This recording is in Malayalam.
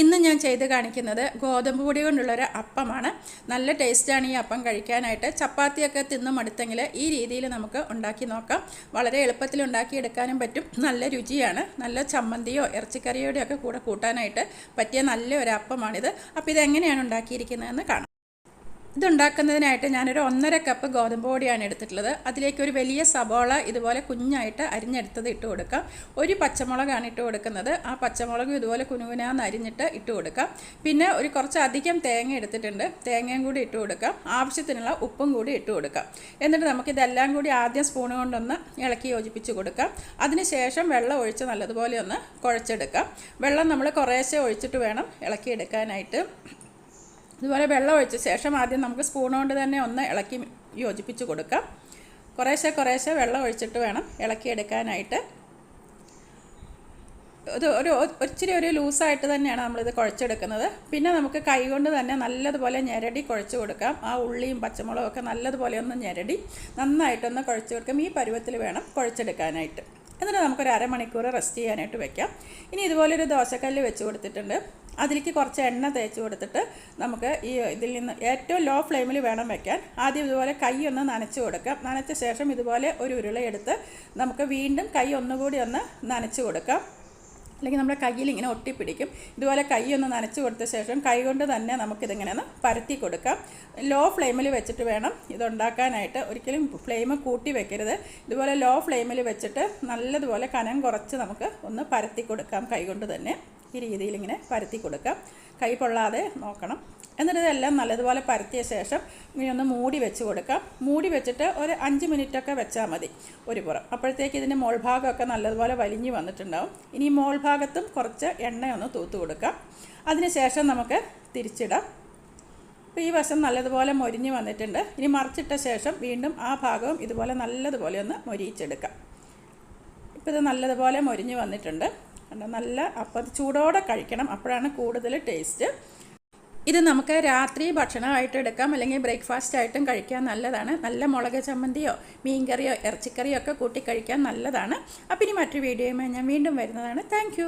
ഇന്ന് ഞാൻ ചെയ്ത് കാണിക്കുന്നത് ഗോതമ്പ് പൊടി കൊണ്ടുള്ളൊരു അപ്പമാണ്. നല്ല ടേസ്റ്റാണ് ഈ അപ്പം കഴിക്കാനായിട്ട്. ചപ്പാത്തിയൊക്കെ തിന്ന് മടുത്തെങ്കിൽ ഈ രീതിയിൽ നമുക്ക് ഉണ്ടാക്കി നോക്കാം. വളരെ എളുപ്പത്തിൽ ഉണ്ടാക്കിയെടുക്കാനും പറ്റും. നല്ല രുചിയാണ്. നല്ല ചമ്മന്തിയോ ഇറച്ചിക്കറിയോടെയോ ഒക്കെ കൂടെ കൂട്ടാനായിട്ട് പറ്റിയ നല്ല ഒരു അപ്പമാണിത്. അപ്പോൾ ഇതെങ്ങനെയാണ് ഉണ്ടാക്കിയിരിക്കുന്നതെന്ന് കാണാം. ഇതുണ്ടാക്കുന്നതിനായിട്ട് ഞാനൊരു ഒന്നര കപ്പ് ഗോതമ്പ് പൊടിയാണ് എടുത്തിട്ടുള്ളത്. അതിലേക്ക് ഒരു വലിയ സബോള ഇതുപോലെ കുഞ്ഞായിട്ട് അരിഞ്ഞെടുത്തത് ഇട്ട് കൊടുക്കാം. ഒരു പച്ചമുളകാണ് ഇട്ട് കൊടുക്കുന്നത്. ആ പച്ചമുളകും ഇതുപോലെ കുനുകുനാന്ന് അരിഞ്ഞിട്ട് ഇട്ട് കൊടുക്കാം. പിന്നെ ഒരു കുറച്ച് അധികം തേങ്ങ എടുത്തിട്ടുണ്ട്. തേങ്ങയും കൂടി ഇട്ട് കൊടുക്കാം. ആവശ്യത്തിനുള്ള ഉപ്പും കൂടി ഇട്ട് കൊടുക്കാം. എന്നിട്ട് നമുക്ക് ഇതെല്ലാം കൂടി ആദ്യം സ്പൂൺ കൊണ്ടൊന്ന് ഇളക്കി യോജിപ്പിച്ച് കൊടുക്കാം. അതിനുശേഷം വെള്ളം ഒഴിച്ച് നല്ലതുപോലെ ഒന്ന് കുഴച്ചെടുക്കാം. വെള്ളം നമ്മൾ കുറേശ്ശെ ഒഴിച്ചിട്ട് വേണം ഇളക്കിയെടുക്കാനായിട്ട്. ഇതുപോലെ വെള്ളം ഒഴിച്ച ശേഷം ആദ്യം നമുക്ക് സ്പൂൺ കൊണ്ട് തന്നെ ഒന്ന് ഇളക്കി യോജിപ്പിച്ച് കൊടുക്കാം. കുറേശ്ശെ കുറേശ്ശെ വെള്ളം ഒഴിച്ചിട്ട് വേണം ഇളക്കിയെടുക്കാനായിട്ട്. ഇത് ഒരു ഒരിച്ചിരി ഒരു ലൂസായിട്ട് തന്നെയാണ് നമ്മളിത് കുഴച്ചെടുക്കുന്നത്. പിന്നെ നമുക്ക് കൈ കൊണ്ട് തന്നെ നല്ലതുപോലെ ഞെരടി കുഴച്ച് കൊടുക്കാം. ആ ഉള്ളിയും പച്ചമുളകും ഒക്കെ നല്ലതുപോലെ ഒന്ന് ഞെരടി നന്നായിട്ടൊന്ന് കുഴച്ച് കൊടുക്കാം. ഈ പരുവത്തിൽ വേണം കുഴച്ചെടുക്കാനായിട്ട്. എന്നിട്ട് നമുക്കൊരു അരമണിക്കൂർ റെസ്റ്റ് ചെയ്യാനായിട്ട് വെക്കാം. ഇനി ഇതുപോലൊരു ദോശക്കല്ല് വെച്ച് കൊടുത്തിട്ടുണ്ട്. അതിലേക്ക് കുറച്ച് എണ്ണ തേച്ച് കൊടുത്തിട്ട് നമുക്ക് ഈ ഇതിൽ നിന്ന് ഏറ്റവും ലോ ഫ്ലെയിമിൽ വേണം വെക്കാൻ. ആദ്യം ഇതുപോലെ കൈ ഒന്ന് നനച്ച് കൊടുക്കാം. നനച്ച ശേഷം ഇതുപോലെ ഒരു ഉരുളയെടുത്ത് നമുക്ക് വീണ്ടും കൈ ഒന്നുകൂടി ഒന്ന് നനച്ച് കൊടുക്കാം. അല്ലെങ്കിൽ നമ്മുടെ കയ്യിൽ ഇങ്ങനെ ഒട്ടിപ്പിടിക്കും. ഇതുപോലെ കൈ ഒന്ന് നനച്ച് കൊടുത്ത ശേഷം കൈ കൊണ്ട് തന്നെ നമുക്കിതിങ്ങനെ ഒന്ന് പരത്തി കൊടുക്കാം. ലോ ഫ്ലെയിമിൽ വെച്ചിട്ട് വേണം ഇതുണ്ടാക്കാനായിട്ട്. ഒരിക്കലും ഫ്ലെയിം കൂട്ടി വെക്കരുത്. ഇതുപോലെ ലോ ഫ്ലെയിമിൽ വെച്ചിട്ട് നല്ലതുപോലെ കനം കുറച്ച് നമുക്ക് ഒന്ന് പരത്തി കൊടുക്കാം കൈ കൊണ്ട് തന്നെ. ഈ രീതിയിൽ ഇങ്ങനെ പരത്തി കൊടുക്കാം. കൈ പൊള്ളാതെ നോക്കണം. എന്നിട്ട് ഇതെല്ലാം നല്ലതുപോലെ പരത്തിയ ശേഷം ഇനി ഒന്ന് മൂടി വെച്ച് കൊടുക്കാം. മൂടി വെച്ചിട്ട് ഒരു അഞ്ച് മിനിറ്റൊക്കെ വെച്ചാൽ മതി ഒരു പുറം. അപ്പോഴത്തേക്ക് ഇതിന്റെ മോൾഭാഗമൊക്കെ നല്ലതുപോലെ വലിഞ്ഞു വന്നിട്ടുണ്ടാവും. ഇനി മോൾഭാഗത്തും കുറച്ച് എണ്ണയൊന്ന് തൂത്ത് കൊടുക്കാം. അതിനുശേഷം നമുക്ക് തിരിച്ചിടാം. അപ്പോൾ ഈ വശം നല്ലതുപോലെ മൊരിഞ്ഞ് വന്നിട്ടുണ്ട്. ഇനി മറിച്ചിട്ട ശേഷം വീണ്ടും ആ ഭാഗവും ഇതുപോലെ നല്ലതുപോലെ ഒന്ന് മൊരിയിച്ചെടുക്കാം. ഇപ്പോൾ ഇത് നല്ലതുപോലെ മൊരിഞ്ഞ് വന്നിട്ടുണ്ട്. നല്ല അപ്പം ചൂടോടെ കഴിക്കണം. അപ്പോഴാണ് കൂടുതൽ ടേസ്റ്റ്. ഇത് നമുക്ക് രാത്രി ഭക്ഷണമായിട്ട് എടുക്കാം. അല്ലെങ്കിൽ ബ്രേക്ക്ഫാസ്റ്റ് ആയിട്ടും കഴിക്കാൻ നല്ലതാണ്. നല്ല മുളക് ചമ്മന്തിയോ മീൻകറിയോ ഇറച്ചിക്കറിയോ ഒക്കെ കൂട്ടി കഴിക്കാൻ നല്ലതാണ്. അപ്പം ഇനി മറ്റൊരു വീഡിയോയുമായി ഞാൻ വീണ്ടും വരുന്നതാണ്. താങ്ക്